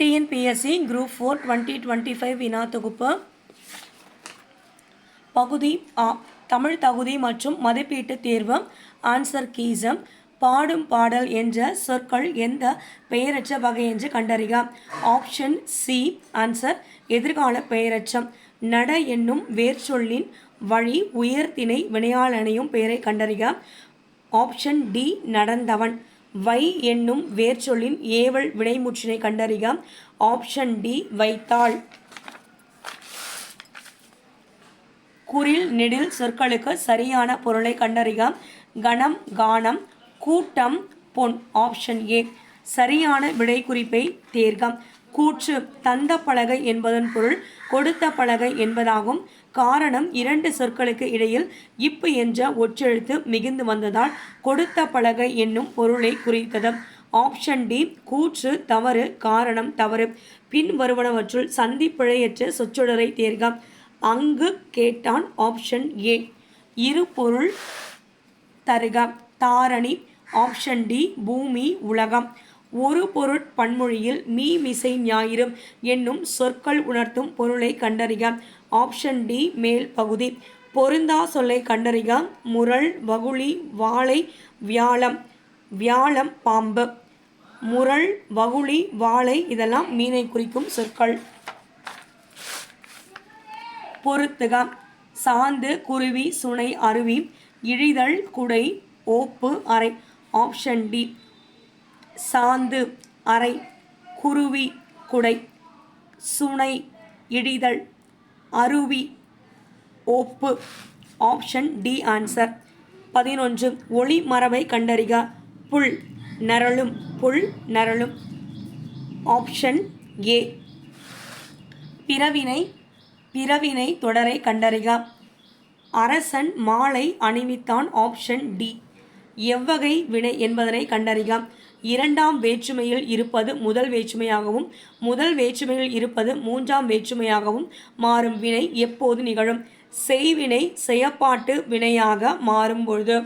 TNPSC group four twenty twenty five வினா தொகுப்பு. பகுதி ஆ தமிழ் தகுதி மற்றும் மதிப்பீட்டு தேர்வு. ஆன்சர் கீசம் பாடும் பாடல் என்ற சொற்கள் எந்த பெயரற்ற வகை என்று கண்டறிக. ஆப்ஷன் சி ஆன்சர் எதிர்கால பெயரச்சம் நட என்னும் வேர் சொல்லின் வழி உயர்திணை வினையாளனையும் பெயரை கண்டறிக. Option D நடந்தவன். வை என்னும் வேர்ச்சொல்லின் ஏவல் வினைமுற்றினை கண்டறிக. ஆப்ஷன் டி வைத்தாள். குறில் நெடில் சொற்களுக்கு சரியான பொருளை கண்டறிக. கணம் கானம் கூட்டம் பொன். ஆப்ஷன் ஏ சரியான விடை குறிப்பை தேர்க. கூற்று தந்த பலகை என்பதன் பொருள் கொடுத்த பலகை என்பதாகும். காரணம் இரண்டு சொற்களுக்கு இடையில் இப்பு என்ற ஒற்றெழுத்து மிகுந்து வந்ததால் கொடுத்த பலகை என்னும் பொருளை குறித்தது. ஆப்ஷன் டி கூற்று தவறு காரணம் தவறு. பின் வருவனவற்றுள் சந்திப்பிழையற்ற சொற்றொடரை தேர்க. அங்கு கேட்டான் ஆப்ஷன் ஏ. இரு பொருள் தருக. தாரணி ஆப்ஷன் டி பூமி உலகம். ஒரு பொருட் பன்மொழியில் மீ மிசை ஞாயிறு என்னும் சொற்கள் உணர்த்தும் பொருளை கண்டறிக. ஆப்ஷன் டி மேல் பகுதி. பொருந்தா சொல்லை கண்டறிக. முரள் வகுளி வாழை வியாழம். வியாழம் பாம்பு. முரள் வகுளி வாழை இதெல்லாம் மீனை குறிக்கும் சொற்கள். பொருத்துக. சாந்து குருவி சுனை அருவி. இழிதல் குடை ஓப்பு அறை. Option D. சாந்து அறை குருவி குடை சுனை இடிதல் அருவி ஒப்பு. ஆப்ஷன் டி ஆன்சர் பதினொன்று ஒளி மரபை கண்டறிக. புல் நரளும் புல் நரளும் ஆப்ஷன் ஏ பிறவினை பிறவினை தொடரை கண்டறிக. அரசன் மாலை அணிவித்தான். ஆப்ஷன் டி எவ்வகை வினை என்பதனை கண்டறிக. இரண்டாம் வேற்றுமையில் இருப்பது முதல் வேற்றுமையாகவும் முதல் வேற்றுமையில் இருப்பது மூன்றாம் வேற்றுமையாகவும் மாறும் வினை எப்போது நிகழும்? செய்வினை செயப்பாட்டு வினையாக மாறும் பொழுது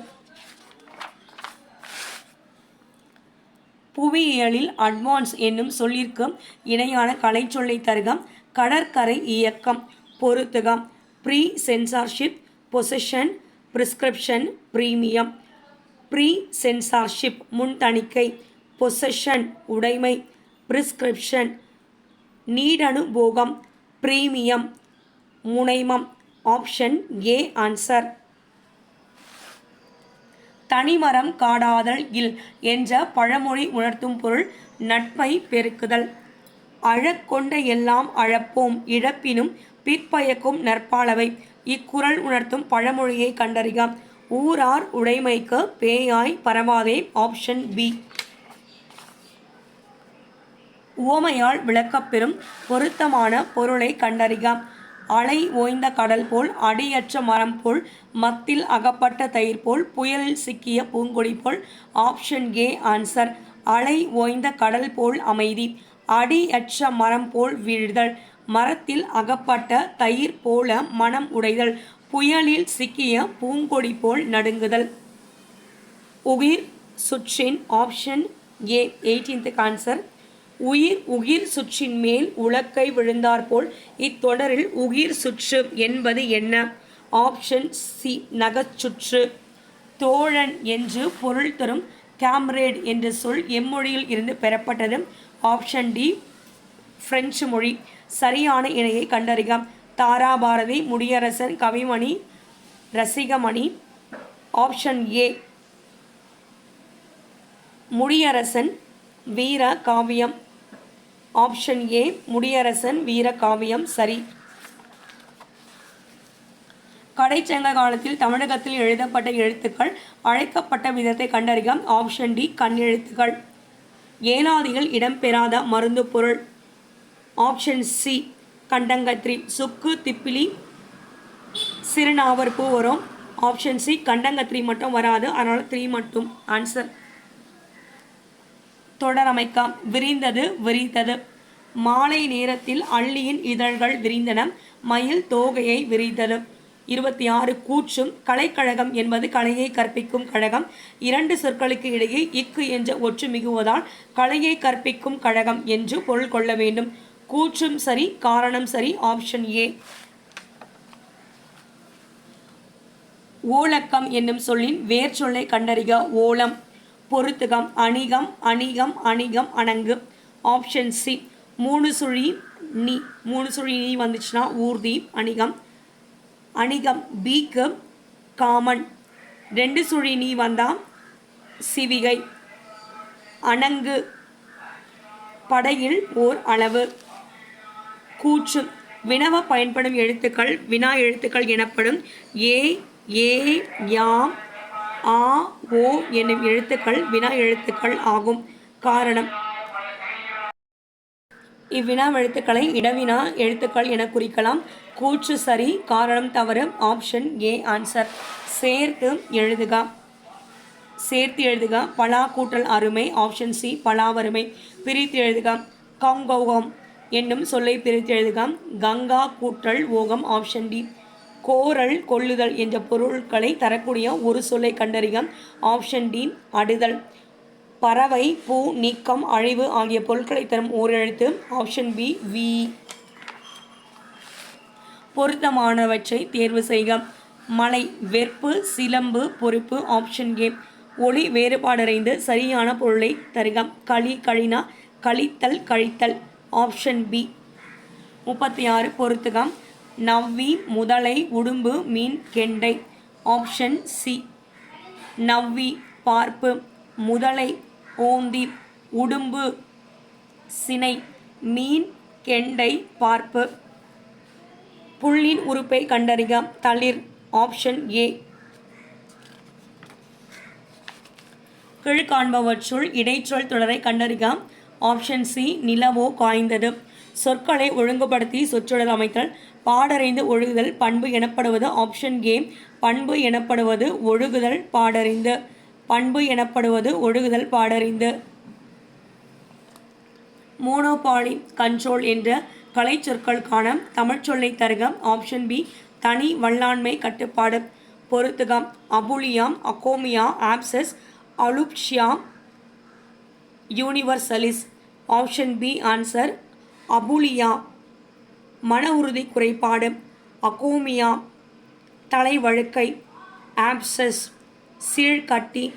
புவியியலில் அட்வான்ஸ் என்னும் சொல்லிற்கு இணையான கலைச்சொல்லை தருகம் கடற்கரை இயக்கம் பொருத்துகம் pre censorship position prescription premium. Pre censorship முன்தணிக்கை possession உடைமை பிரிஸ்கிரிப்ஷன் நீடனுபோகம் பிரீமியம் முனைமம் ஆப்ஷன் ஏ ஆன்சர் தனிமரம் காடாதல் இல் என்ற பழமொழி உணர்த்தும் பொருள் நட்பை பெருக்குதல். அழக்கொண்ட எல்லாம் அழப்போம் இழப்பினும் பிற்பயக்கும் நற்பாலவை இக்குரல் உணர்த்தும் பழமொழியை கண்டறிக. ஊரார் உடைமைக்கு பேயாய் பரவாதே ஆப்ஷன் பி உவமையால் விளக்கப்பெறும் பொருத்தமான பொருளை கண்டறிக. அலை ஓய்ந்த கடல் போல் அடியற்ற மரம் போல் மத்தில் அகப்பட்ட தயிர் போல் புயலில் சிக்கிய பூங்கொடி போல் ஆப்ஷன் ஏ ஆன்சர் அலை ஓய்ந்த கடல் போல் அமைதி. அடியற்ற மரம் போல் வீழ்தல். மரத்தில் அகப்பட்ட தயிர் போல மனம் உடைதல். புயலில் சிக்கிய பூங்கொடி போல் நடுங்குதல். உயிர் சுற்றின் ஆப்ஷன் ஏ எயிட்டீன்த் ஆன்சர் உயிர் உயிர் சுற்றின் மேல் உலக்கை விழுந்தாற்போல் இத்தொடரில் உயிர் சுற்று என்பது என்ன? ஆப்ஷன் சி நகச்சுற்று தோழன் என்று பொருள் தரும் கேம்ரேட் என்ற சொல் எம்மொழியில் இருந்து பெறப்பட்டது ஆப்ஷன் டி பிரெஞ்சு மொழி. சரியான இணையை கண்டறிக. Thara Bharathi Mudiyarasan Kavimani Rasikamani option A. முடியரசன் வீர காவியம். ஆப்ஷன் ஏ முடியரசன் வீர காவியம். சரி. கடைச்சங்க காலத்தில் தமிழகத்தில் எழுதப்பட்ட எழுத்துக்கள் அழைக்கப்பட்ட விதத்தை கண்டறிக. Option D கண்ணெழுத்துக்கள். ஏனாதிகள் இடம்பெறாத மருந்து பொருள். ஆப்ஷன் சி கண்டங்கத்திரி சுக்கு திப்பிலி சிறுநாவற்பூ வரும். ஆப்ஷன் சி கண்டங்கத்திரி மட்டும் வராது. அதனால் த்ரீ மட்டும் ஆன்சர் தொடரமைக்காம் விரிந்தது விரித்தது. மாலை நேரத்தில் அள்ளியின் இதழ்கள் விரிந்தன. மயில் தோகையை விரித்தது. இருபத்தி ஆறு கூற்றும். கலைக்கழகம் என்பது கலையை கற்பிக்கும் கழகம். இரண்டு சொற்களுக்கு இடையே இக்கு என்ற ஒற்று மிகுவதால் கலையை கற்பிக்கும் கழகம் என்று பொருள் கொள்ள வேண்டும். கூற்றும் சரி காரணம் சரி ஆப்ஷன் ஏ ஓலக்கம் என்னும் சொல்லின் வேர் சொல்லை கண்டறிக. ஓலம் பொருத்துகம் அணிகம் அணிகம் அணிகம் அணங்கு. ஆப்ஷன் சி மூணு சுழி நீ மூணு சுழி நீ வந்துச்சுன்னா ஊர்தி அணிகம். அணிகம் பிக்கு காமன் ரெண்டு சுழி நீ வந்தால் சிவிகை. அணங்கு படையில் ஓர் அளவு. கூற்று. வினவ பயன்படும் எழுத்துக்கள் வினா எழுத்துக்கள் எனப்படும் ஏ ஏ யாம் ஆ ஓ என்னும் எழுத்துக்கள் வினா எழுத்துக்கள் ஆகும். காரணம். இவ்வினா எழுத்துக்களை இடவினா எழுத்துக்கள் என குறிக்கலாம். கூற்று சரி காரணம் தவறு ஆப்ஷன் ஏ ஆன்சர். சேர்த்து எழுதுக. சேர்த்து எழுதுக. பலா கூட்டல் அருமை ஆப்ஷன் சி பலாவருமை பிரித்து எழுதுக. கங்கோகம் என்னும் சொல்லை பிரித்து எழுதுக கங்கா கூட்டல் ஓகம் ஆப்ஷன் டி கோரல் கொள்ளுதல் என்ற பொருட்களை தரக்கூடிய ஒரு சொல்லை கண்டறிக ஆப்ஷன் டி அடுதல். பறவை பூ நீக்கம் அழிவு ஆகிய பொருட்களை தரும் ஓரெழுத்து ஆப்ஷன் பி வி. பொருத்தமானவற்றை தேர்வு செய்க மலை வெற்பு சிலம்பு பொறுப்பு ஆப்ஷன் ஏ ஒளி வேறுபாடடைந்து சரியான பொருளை தருக களி கழினா கழித்தல் கழித்தல். Option B. முப்பத்தி ஆறு பொருத்துகம். நவ்வி முதலை உடும்பு மீன் கெண்டை. Option C. நவ்வி பார்ப்பு. முதலை ஓந்தி உடும்பு சினை. மீன் கெண்டை பார்ப்பு. புள்ளின் உறுப்பை கண்டறிக. தளிர். Option A. கீழ்காண்பவற்றுள் இடைச்சொல் தொடரை கண்டறிக. ஆப்ஷன் சி நிலவோ காய்ந்தது. சொற்களை ஒழுங்குபடுத்தி சொற்றொடர் அமைத்தல். பாடறிந்து ஒழுகுதல் பண்பு எனப்படுவது ஆப்ஷன் ஏ. பண்பு எனப்படுவது ஒழுகுதல் பாடறிந்து. பண்பு எனப்படுவது ஒழுகுதல் பாடறிந்து. மோனோபாலி கண்ட்ரோல் என்ற கலை சொற்களுக்கான தமிழ் சொல்லை தருக ஆப்ஷன் பி தனி வல்லாண்மை கட்டுப்பாடு. பொருத்துகம் அபுலியாம் அகோமியா abscess alopecia universalis. Option B answer. Abulia. மன உறுதி குறைபாடு. அகோமியா. தலைவழுக்கை. ஆப்சஸ். சீழ்கட்டி.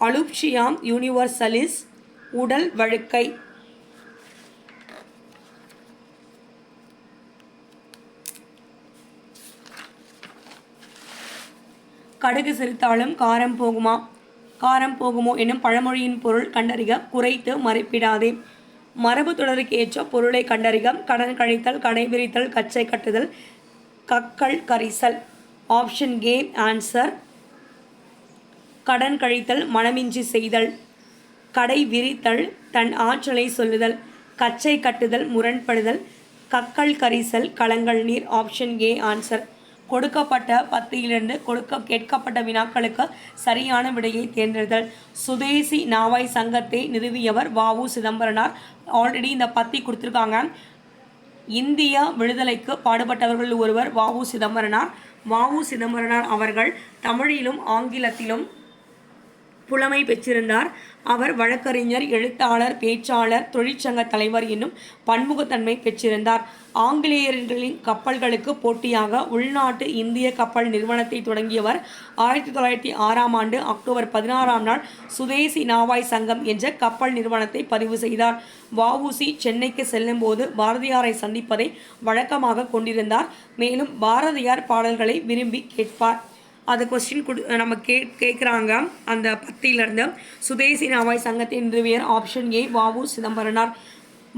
Alopecia universalis. உடல் வழுக்கை. கடுகு சிரித்தாலும் காரம் போகுமா? காரம் போகுமோ? என்னும் பழமொழியின் பொருள் கண்டறிக குறைத்து மறைப்பிடாதே. மரபு தொடருக்கு ஏற்ற பொருளை கண்டறிகம் கடன் கழித்தல் கடை விரித்தல் கச்சை கட்டுதல் கக்கள் கரிசல். ஆப்ஷன் கேம் ஆன்சர் கடன் கழித்தல் மனமின்றி செய்தல். கடை விரித்தல் தன் ஆற்றலை சொல்லுதல். கச்சை கட்டுதல் முரண்படுதல். கக்கல் கரிசல் களங்கள் நீர். ஆப்ஷன் ஏ ஆன்சர் கொடுக்கப்பட்ட பத்தியிலிருந்து கொடுக்க கேட்கப்பட்ட வினாக்களுக்கு சரியான விடையை தேர்ந்தெடுத்தல். சுதேசி நாவாய் சங்கத்தை நிறுவியவர் வாவு சிதம்பரனார். ஆல்ரெடி இந்த பத்தி கொடுத்துருக்காங்க. இந்திய விடுதலைக்கு பாடுபட்டவர்கள் ஒருவர் வாவு சிதம்பரனார். வாவு சிதம்பரனார் அவர்கள் தமிழிலும் ஆங்கிலத்திலும் புலமை பெற்றிருந்தார். அவர் வழக்கறிஞர் எழுத்தாளர் பேச்சாளர் தொழிற்சங்க தலைவர் என்னும் பன்முகத்தன்மை பெற்றிருந்தார். ஆங்கிலேயர்களின் கப்பல்களுக்கு போட்டியாக உள்நாட்டு இந்திய கப்பல் நிறுவனத்தை தொடங்கியவர் ஆயிரத்தி தொள்ளாயிரத்தி ஆறாம் ஆண்டு அக்டோபர் பதினாறாம் நாள் சுதேசி நாவாய் சங்கம் என்ற கப்பல் நிறுவனத்தை பதிவு செய்தார். வஉசி சென்னைக்கு செல்லும்போது பாரதியாரை சந்திப்பதை வழக்கமாக கொண்டிருந்தார். மேலும் பாரதியார் பாடல்களை விரும்பி கேட்பார். அது கொஸ்டின் கொடு நம்ம கே கேட்குறாங்க அந்த பத்தியிலேருந்து சுதேசி நாவாய் சங்கத்தின் நிறுவியர் ஆப்ஷன் ஏ வாவு சிதம்பரனார்.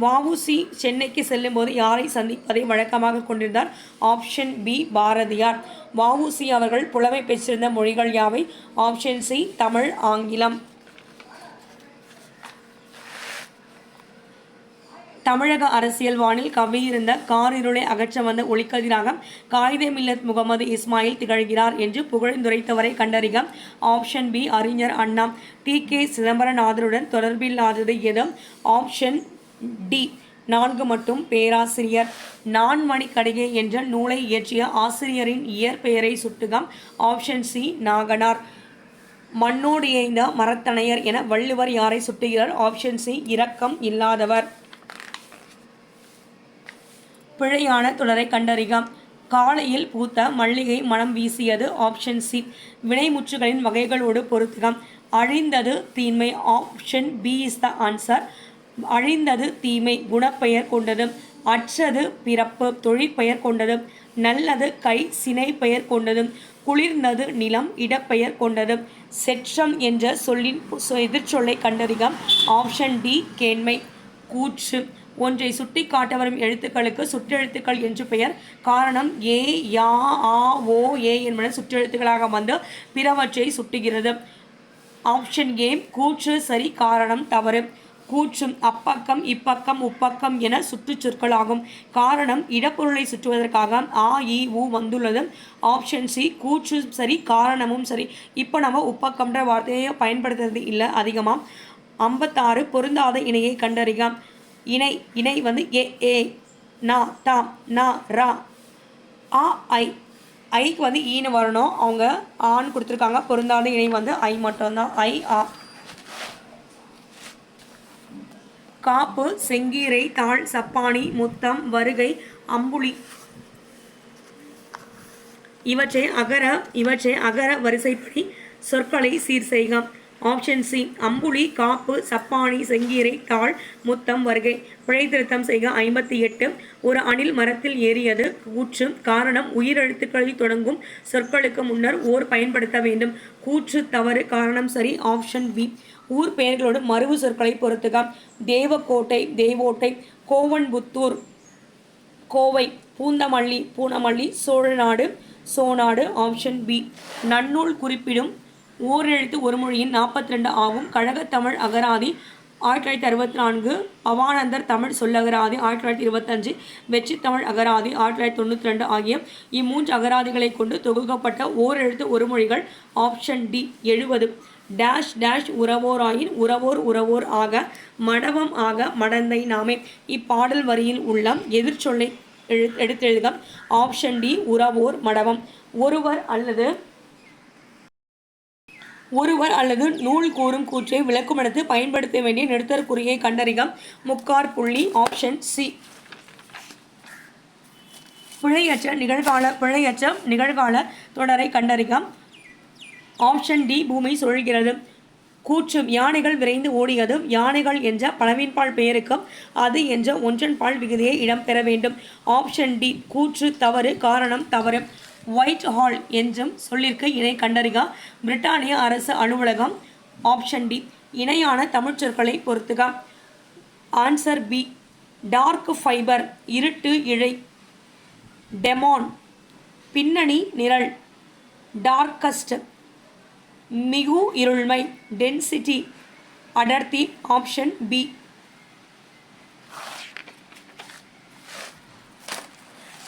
வஉசி சென்னைக்கு செல்லும்போது யாரை சந்திப்பதை வழக்கமாக கொண்டிருந்தார்? Option B Bharathiyar. வஉசி அவர்கள் புலமை பெற்றிருந்த மொழிகள் யாவை? ஆப்ஷன் சி தமிழ் ஆங்கிலம். தமிழக அரசியல் வானில் கவியிருந்த காரிருளை அகற்ற வந்த ஒளிக்கதிராக காயிதே மில்லத் முகமது இஸ்மாயில் திகழ்கிறார் என்று புகழ்ந்துரைத்தவரை கண்டறிக. ஆப்ஷன் பி அறிஞர் அண்ணா. டி கே சிதம்பரநாதருடன் தொடர்பில்லாதது எது ஆப்ஷன் டி நான்கு மட்டும் பேராசிரியர். நான்மணி கடிகை என்ற நூலை இயற்றிய ஆசிரியரின் இயற்பெயரை சுட்டுகம். Option C Naganar. மண்ணோடு இயைந்த மரத்தனையர் என வள்ளுவர் யாரை சுட்டுகிறார்? ஆப்ஷன் சி இரக்கம் இல்லாதவர். பிழையான தொடரை கண்டறிக. காலையில் பூத்த மல்லிகை மனம் வீசியது ஆப்ஷன் சி வினைமுற்றுகளின் வகைகளோடு பொருத்துக. அழிந்தது தீமை option B is the answer அழிந்தது தீமை குணப்பெயர் கொண்டது. அற்றது பிறப்பு தொழிற்பெயர் கொண்டது. நல்லது கை சினை பெயர் கொண்டது. குளிர்ந்தது நிலம் இடப்பெயர் கொண்டது. செற்றம் என்ற சொல்லின் எதிர்ச்சொல்லை கண்டறிக. ஆப்ஷன் டி கேண்மை. கூற்று. ஒன்றை சுட்டி காட்ட வரும் எழுத்துக்களுக்கு சுற்றெழுத்துக்கள் என்று பெயர். காரணம் ஏ யா ஆ ஓ ஏ என்பன சுற்றெழுத்துக்களாக வந்து பிறவற்றை சுட்டுகிறது. ஆப்ஷன் ஏ கூற்று சரி காரணம் தவறு. கூற்றும் அப்பக்கம் இப்பக்கம் உப்பக்கம் என சுற்றுச்சொற்களாகும் காரணம் இடப்பொருளை சுற்றுவதற்காக ஆ இ உ வந்துள்ளது. ஆப்ஷன் சி கூற்றும் சரி காரணமும் சரி. இப்போ நம்ம உப்பக்கம்ன்ற வார்த்தையை பயன்படுத்துறது இல்லை அதிகமாக ஐம்பத்தாறு பொருந்தாத இணையை கண்டறியாம் இணை இணை வந்து ஏ ஏ நா தாம் நா ரா. ஆ ஐ. ஐக்கு வந்து ஈன்னு வரணும். அவங்க ஆன்னு கொடுத்துருக்காங்க. பொருந்தாத இணை வந்து ஐ மட்டும்தான். ஐ ஆ. காப்பு செங்கீரை தாழ் சப்பானி முத்தம் வருகை அம்புலி. இவற்றை அகர இவற்றை அகர வரிசைப்படி சொற்களை சீர் செய்கம் ஆப்ஷன் சி அம்புலி காப்பு சப்பானி செங்கீரை தாழ் முத்தம் வருகை. பிழை திருத்தம் செய்க ஐம்பத்தி எட்டு. ஒரு அணில் மரத்தில் ஏறியது கூற்று காரணம் உயிரெழுத்துக்களில் தொடங்கும் சொற்களுக்கு முன்னர் ஓர் பயன்படுத்த வேண்டும். கூற்று தவறு காரணம் சரி ஆப்ஷன் பி. ஊர் பெயர்களோடு மருவு சொற்களை பொறுத்துக தேவக்கோட்டை தேவோட்டை கோவன்புத்தூர் கோவை பூந்தமல்லி பூனமல்லி சோழநாடு சோநாடு ஆப்ஷன் பி. நன்னூல் குறிப்பிடும் ஓரெழுத்து ஒரு மொழியின் நாற்பத்தி ரெண்டு ஆகும். கழகத்தமிழ் அகராதி ஆயிரத்தி தொள்ளாயிரத்தி அறுபத்தி நான்கு. அவானந்தர் தமிழ் சொல்லகராதி ஆயிரத்தி தொள்ளாயிரத்தி இருபத்தஞ்சு. வெற்றி தமிழ் அகராதி ஆயிரத்தி தொள்ளாயிரத்தி தொண்ணூற்றி ரெண்டு ஆகிய இம்மூன்று அகராதிகளை கொண்டு தொகுக்கப்பட்ட ஓரெழுத்து ஒரு மொழிகள் ஆப்ஷன் டி எழுபது. டேஷ் டேஷ் உறவோராயின் உறவோர் உறவோர் ஆக மடவம் ஆக மடந்தை நாமே. இப்பாடல் வரியில் உள்ள எதிர்ச்சொல்லை எழு எடுத்தெழுத ஆப்ஷன் டி உறவோர் மடவம். ஒருவர் அல்லது ஒருவர் அல்லது நூல் கூறும் கூற்றை விளக்குமிடத்து பயன்படுத்த வேண்டிய நெடுத்தற்குறியை கண்டறிக முக்கார் புள்ளி ஆப்ஷன் சி பிழையற்ற நிகழ்கால பிழையற்ற நிகழ்கால தொடரை கண்டறிக ஆப்ஷன் டி பூமி சுழல்கிறது. கூற்றும் யானைகள் விரைந்து ஓடியதும் யானைகள் என்ற பழவின்பால் பெயருக்கும் அது என்ற ஒன்றன்பால் விகுதியை இடம்பெற வேண்டும். ஆப்ஷன் டி கூற்று தவறு காரணம் தவறு. ஒயிட் ஹால் என்றும் சொல்லிற்கு இணை கண்டறிக. பிரிட்டானிய அரசு அலுவலகம் ஆப்ஷன் டி இணையான தமிழ் சொற்களை பொறுத்துக. ஆன்சர் பி டார்க் ஃபைபர் இருட்டு இழை. டெமான் பின்னணி நிரல். டார்க்கஸ்ட் மிகு இருள்மை. டென்சிட்டி அடர்த்தி ஆப்ஷன் பி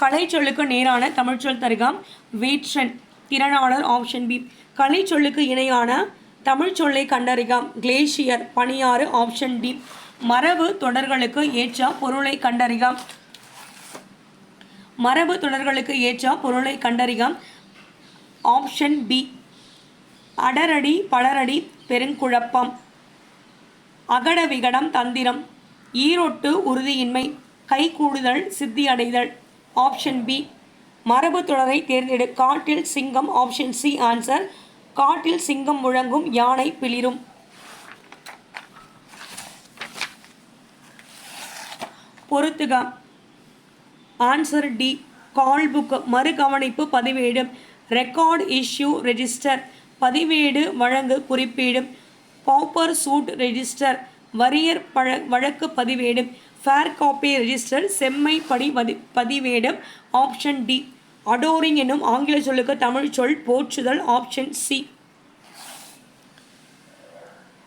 கலைச்சொல்லுக்கு நேரான தமிழ்ச்சொல் தருகாம். வேற்றன் திறனாளர் ஆப்ஷன் பி. கலைச்சொல்லுக்கு இணையான தமிழ்ச்சொல்லை கண்டறிகாம். கிளேசியர் பனியாறு ஆப்ஷன் டி. மரபு தொடர்களுக்கு ஏற்ற பொருளை கண்டறிகாம். மரபு தொடர்களுக்கு ஏற்ற பொருளை கண்டறிகாம். Option B. அடரடி பலரடி பெருங்குழப்பம். அகட விகடம் தந்திரம். ஈரொட்டு உறுதியின்மை. கை கூடுதல் சித்தியடைதல் ஆப்ஷன் பி மரபு தொடரை தேர்ந்தெடு. காட்டில் சிங்கம். ஆப்ஷன் சி ஆன்சர் காட்டில் சிங்கம் முழங்கும். யானை பிளிரும். பொறுத்துக ஆன்சர் டி கால் புக் மறுகவனிப்பு பதிவேடு. ரெக்கார்ட் இஷ்யூ ரெஜிஸ்டர் பதிவேடு வழங்கு குறிப்பீடு. பாப்பர் சூட் ரெஜிஸ்டர் வரியர் பழ வழக்கு பதிவேடு. ஃபேர் காப்பி ரெஜிஸ்டர் செம்மை படி பதி பதிவேடம் ஆப்ஷன் டி அடோரிங் என்னும் ஆங்கில சொல்லுக்கு தமிழ் சொல் போற்றுதல் ஆப்ஷன் சி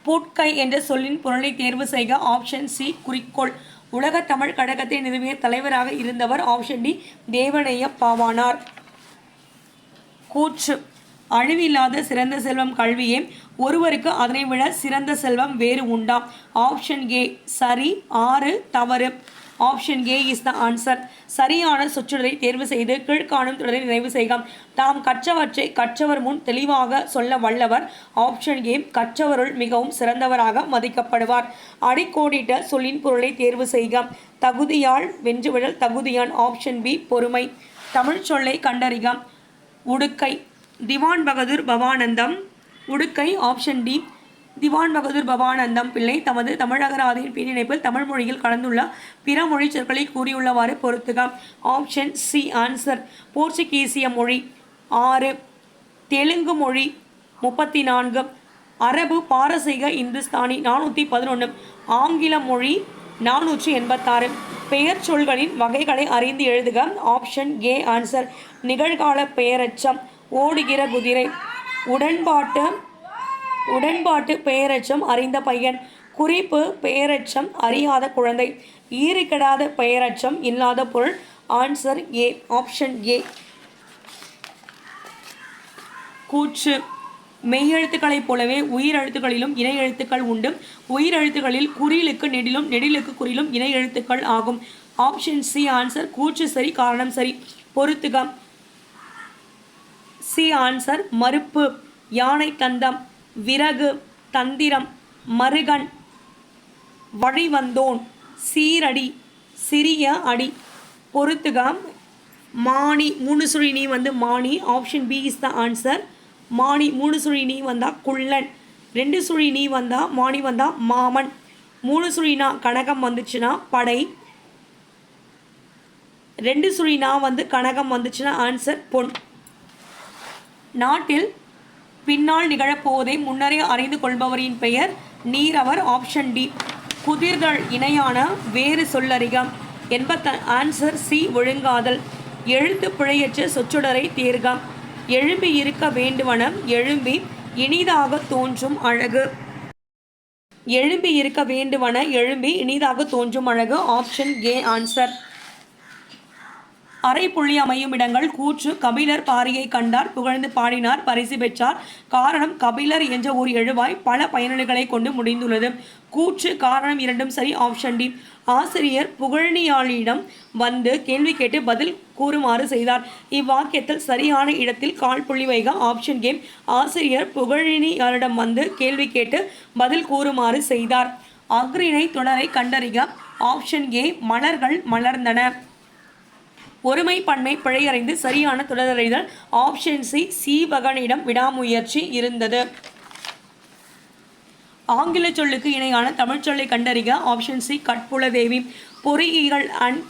போட்கை என்ற சொல்லின் பொருளை தேர்வு செய்க ஆப்ஷன் சி குறிக்கோள். உலக தமிழ் கழகத்தை நிறுவிய தலைவராக இருந்தவர் ஆப்ஷன் டி தேவனைய பாவானார் கூற்று. அழிவில்லாத சிறந்த செல்வம் கல்வியே ஒருவருக்கு அதனை விட சிறந்த செல்வம் வேறு உண்டாம் ஆப்ஷன் ஏ சரி. ஆறு தவறு. Option A is the answer. சரியான சொற்றொடரை தேர்வு செய்து கீழ்காணும் தொடரை நிறைவு செய்க. தாம் கற்றவற்றை கற்றவர் முன் தெளிவாக சொல்ல வல்லவர். ஆப்ஷன் ஏ கற்றவருள் மிகவும் சிறந்தவராக மதிக்கப்படுவார். அடிக்கோடிட்ட சொல்லின் பொருளை தேர்வு செய்க. தகுதியால் வென்றுவிடல் தகுதியான். ஆப்ஷன் பி பொறுமை. தமிழ் சொல்லை கண்டறிக. உடுக்கை. திவான் பகதூர் பவானந்தம். உடுக்கை ஆப்ஷன் டி திவான் பகதூர் பவானந்தம் பிள்ளை தமது தமிழகராதியின் பின்னிணைப்பில் தமிழ் மொழியில் கலந்துள்ள பிற மொழி சொற்களை கூறியுள்ளவாறு பொறுத்துக. ஆப்ஷன் சி ஆன்சர் போர்ச்சுகீசிய மொழி ஆறு. தெலுங்கு மொழி முப்பத்தி நான்கு அரபு பாரசீக இந்துஸ்தானி நானூற்றி பதினொன்று ஆங்கில மொழி நானூற்றி எண்பத்தாறு. பெயர் சொல்களின் வகைகளை அறிந்து எழுதுக. ஆப்ஷன் ஏ ஆன்சர் நிகழ்கால பெயரச்சம். ஓடுகிற குதிரை. உடன்பாட்டு உடன்பாட்டு பெயரச்சம் அறிந்த பையன். குறிப்பு பெயரச்சம் அறியாத குழந்தை. ஈறுகெடாத பெயரச்சம் இல்லாத பொருள். Answer A option A கூச்சு. மெய்யெழுத்துக்களைப் போலவே உயிரெழுத்துக்களிலும் இணை எழுத்துக்கள் உண்டு. உயிரெழுத்துக்களில் குறிலுக்கு நெடிலும் நெடிலுக்கு குறிலும் இணை எழுத்துக்கள் ஆகும். ஆப்ஷன் சி ஆன்சர் கூச்சு சரி காரணம் சரி. பொருத்துகம் சி ஆன்சர் மறுப்பு. யானை தந்தம் விறகு தந்திரம் மருகன். வழிவந்தோன் சீரடி சிறிய அடி. பொறுத்துக மானி மூணு சுழி நீ வந்து மானி option B is the answer மானி மூணு சுழி நீ வந்தால் குள்ளன். ரெண்டு சுழி நீ வந்தால் மானி வந்தால் மாமன். மூணு சுழினா கனகம் வந்துச்சுன்னா படை. ரெண்டு சுழினா வந்து கனகம் வந்துச்சுன்னா ஆன்சர் பொன். நாட்டில் பின்னால் நிகழப்போவதை முன்னரே அறிந்து கொள்பவரின் பெயர் நீரவர் ஆப்ஷன் டி குதிர்கள் இணையான வேறு சொல்லறிகம் என்பத்த ஆன்சர் சி ஒழுங்காதல். எழுத்து பிழையற்ற சொற்றொடரை தேர்க. எழும்பி இருக்க வேண்டுவன எழும்பி இனிதாக தோன்றும் அழகு. எழும்பி இருக்க வேண்டுவன எழும்பி இனிதாக தோன்றும் அழகு ஆப்ஷன் ஏ ஆன்சர் அரை புள்ளி அமையும் இடங்கள் கூற்று கபிலர் பாரியை கண்டார் புகழ்ந்து பாடினார் பரிசு பெற்றார். காரணம் கபிலர் என்ற ஒரு எழுவாய் பல பயனர்களை கொண்டு முடிந்துள்ளது. கூற்று காரணம் இரண்டும் சரி ஆப்ஷன் டி ஆசிரியர் புகழ்நியாளியிடம் வந்து கேள்வி கேட்டு பதில் கூறுமாறு செய்தார். இவ்வாக்கியத்தில் சரியான இடத்தில் கால் புள்ளி வைக ஆப்ஷன் கேம் ஆசிரியர் புகழினியாரிடம் வந்து கேள்வி கேட்டு பதில் கூறுமாறு செய்தார். அக்ரிணை தொடரை கண்டறிக ஆப்ஷன் ஏ மலர்கள் மலர்ந்தன. ஒருமை பன்மை பிழையறைந்து சரியான தொடரறிதல் ஆப்ஷன் சி சீவகனிடம் விடாமுயற்சி இருந்தது. ஆங்கில சொல்லுக்கு இணையான தமிழ் சொல்லை கண்டறிக. ஆப்ஷன் சி கட்புலதேவி பொறியியல் அண்ட்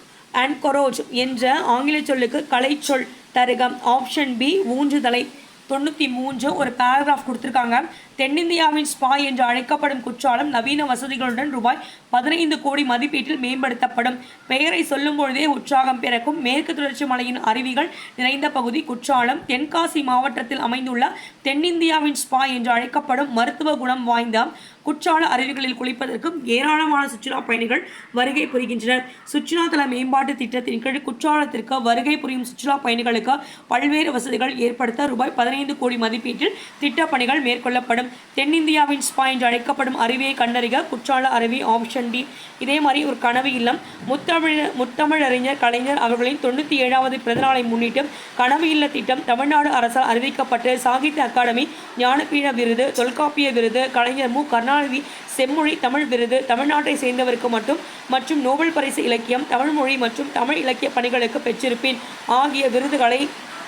அன்கொரோஜ் என்ற ஆங்கில சொல்லுக்கு கலைச்சொல் தருகம் ஆப்ஷன் பி ஊன்றுதலை தொண்ணூற்றி மூன்று ஒரு பேராகிராஃப் கொடுத்துருக்காங்க. தென்னிந்தியாவின் ஸ்பா என்று அழைக்கப்படும் குற்றாலம் நவீன வசதிகளுடன் ரூபாய் பதினைந்து கோடி மதிப்பீட்டில் மேம்படுத்தப்படும். பெயரை சொல்லும் பொழுதே உற்சாகம் பிறக்கும். மேற்கு தொடர்ச்சி மலையின் அருவிகள் நிறைந்த பகுதி குற்றாலம். தென்காசி மாவட்டத்தில் அமைந்துள்ள தென்னிந்தியாவின் ஸ்பா என்று அழைக்கப்படும் மருத்துவ குணம் வாய்ந்த குற்றால அருவிகளில் குளிப்பதற்கும் ஏராளமான சுற்றுலா பயணிகள் வருகை புரிகின்றனர். சுற்றுலாத்தல மேம்பாட்டு திட்டத்தின் கீழ் குற்றாலத்திற்கு வருகை புரியும் சுற்றுலா பயணிகளுக்கு பல்வேறு வசதிகள் ஏற்படுத்த ரூபாய் பதினைந்து கோடி மதிப்பீட்டில் திட்டப்பணிகள் மேற்கொள்ளப்படும். தென்னிந்தியாவின் ஸ்பா என்று அழைக்கப்படும் அருவியை கண்டறிக. குற்றால அருவி ஆப்ஷன் டி. இதே மாதிரி ஒரு கனவு இல்லம். முத்தமிழ் முத்தமிழறிஞர் கலைஞர் அவர்களின் தொண்ணூற்றி ஏழாவது பிறந்தநாளை முன்னிட்டு கனவு இல்ல திட்டம் தமிழ்நாடு அரசால் அறிவிக்கப்பட்டு சாகித்ய அகாடமி ஞானபீட விருது தொல்காப்பிய விருது கலைஞர் மு. கருணாநிதி செம்மொழி தமிழ் விருது தமிழ்நாட்டை சேர்ந்தவருக்கு மட்டும் மற்றும் நோபல் பரிசு இலக்கியம் தமிழ் மொழி மற்றும் தமிழ் இலக்கிய பணிகளுக்கு பெற்றிருப்பேன் ஆகிய விருதுகளை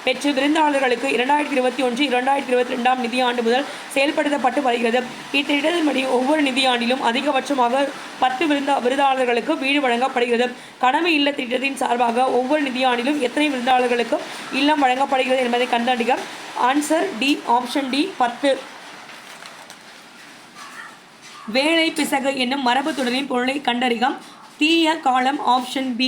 பெற்று விருந்தாளர்களுக்கு இரண்டாயிரத்தி இருபத்தி ஒன்று இரண்டாயிரத்தி இருபத்தி ரெண்டாம் நிதியாண்டு முதல் செயல்படுத்தப்பட்டு வருகிறது. இத்திட்டத்தின்படி ஒவ்வொரு நிதியாண்டிலும் அதிகபட்சமாக பத்து விருந்தா விருதாளர்களுக்கு வீடு வழங்கப்படுகிறது. கடமை இல்ல திட்டத்தின் சார்பாக ஒவ்வொரு நிதியாண்டிலும் எத்தனை விருந்தாளர்களுக்கு இல்லம் வழங்கப்படுகிறது என்பதை கண்டறிக. ஆன்சர் டி ஆப்ஷன் டி பத்து. வேலை பிசகு என்னும் மரபு தொடரின் பொருளை கண்டறிகம். தீய காலம் ஆப்ஷன் பி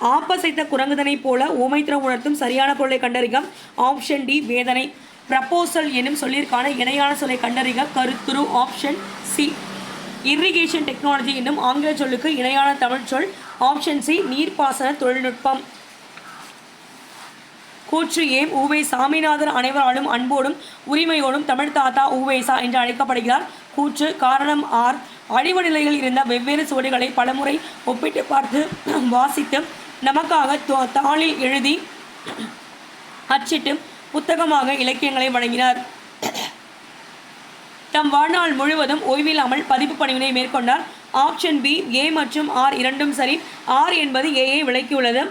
ஆப்பசைத்த குரங்குதனை போல ஓமைத்திரம் உணர்த்தும் சரியான பொருளை கண்டறிகம். ஆப்ஷன் டி வேதனை. ப்ரப்போசல் என்னும் சொல்லிற்கான இணையான சொல்லை கண்டறிக கருத்துரு. ஆப்ஷன் சி இரிகேஷன் டெக்னாலஜி என்னும் ஆங்கில சொல்லுக்கு இணையான தமிழ் சொல். ஆப்ஷன் சி நீர்ப்பாசன தொழில்நுட்பம். கூற்று ஏம் ஊவை சாமிநாதன் அனைவராலும் அன்போடும் உரிமையோடும் தமிழ் தாத்தா ஊவேசா என்று அழைக்கப்படுகிறார். கூற்று காரணம் ஆர். அழிவு நிலையில் இருந்த வெவ்வேறு சுவடுகளை பலமுறை ஒப்பிட்டு பார்த்து வாசித்து நமக்காக தா- தாளில் எழுதி அச்சிட்டு புத்தகமாக இலக்கியங்களை வழங்கினார். தம் வாழ்நாள் முழுவதும் ஓய்வில்லாமல் பதிப்பு பணிவினை மேற்கொண்டார். ஆப்ஷன் பி ஏ மற்றும் ஆர் இரண்டும் சரி. ஆர் என்பது ஏயை விளக்கியுள்ளது.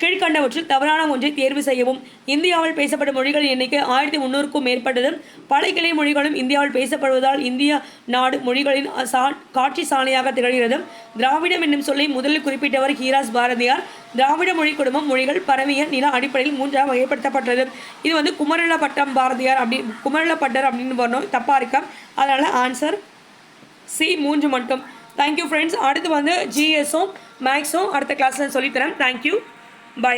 கீழ்கண்டவற்றில் தவறான ஒன்றை தேர்வு செய்யவும். இந்தியாவில் பேசப்படும் மொழிகளின் எண்ணிக்கை ஆயிரத்தி முந்நூறுக்கும் மேற்பட்டது பல கிளை மொழிகளும் இந்தியாவில் பேசப்படுவதால் இந்திய நாடு மொழிகளின் சா காட்சி சாலையாக திகழ்கிறது. திராவிடம் என்னும் சொல்லை முதலில் குறிப்பிட்டவர் ஹீராஸ் பாரதியார். திராவிட மொழி குடும்பம் மொழிகள் பரவிய நில அடிப்படையில் மூன்றாக வகைப்படுத்தப்பட்டது. இது வந்து குமரல பட்டம் பாரதியார் அப்படி குமரல பட்டர் அப்படின்னு வரணும் தப்பா இருக்கா அதனால ஆன்சர் சி மூன்று மட்டும். தேங்க்யூ ஃப்ரெண்ட்ஸ் அடுத்து வந்து ஜிஎஸும் மேக்ஸும் அடுத்த கிளாஸில் சொல்லித்தரேன். Thank you bye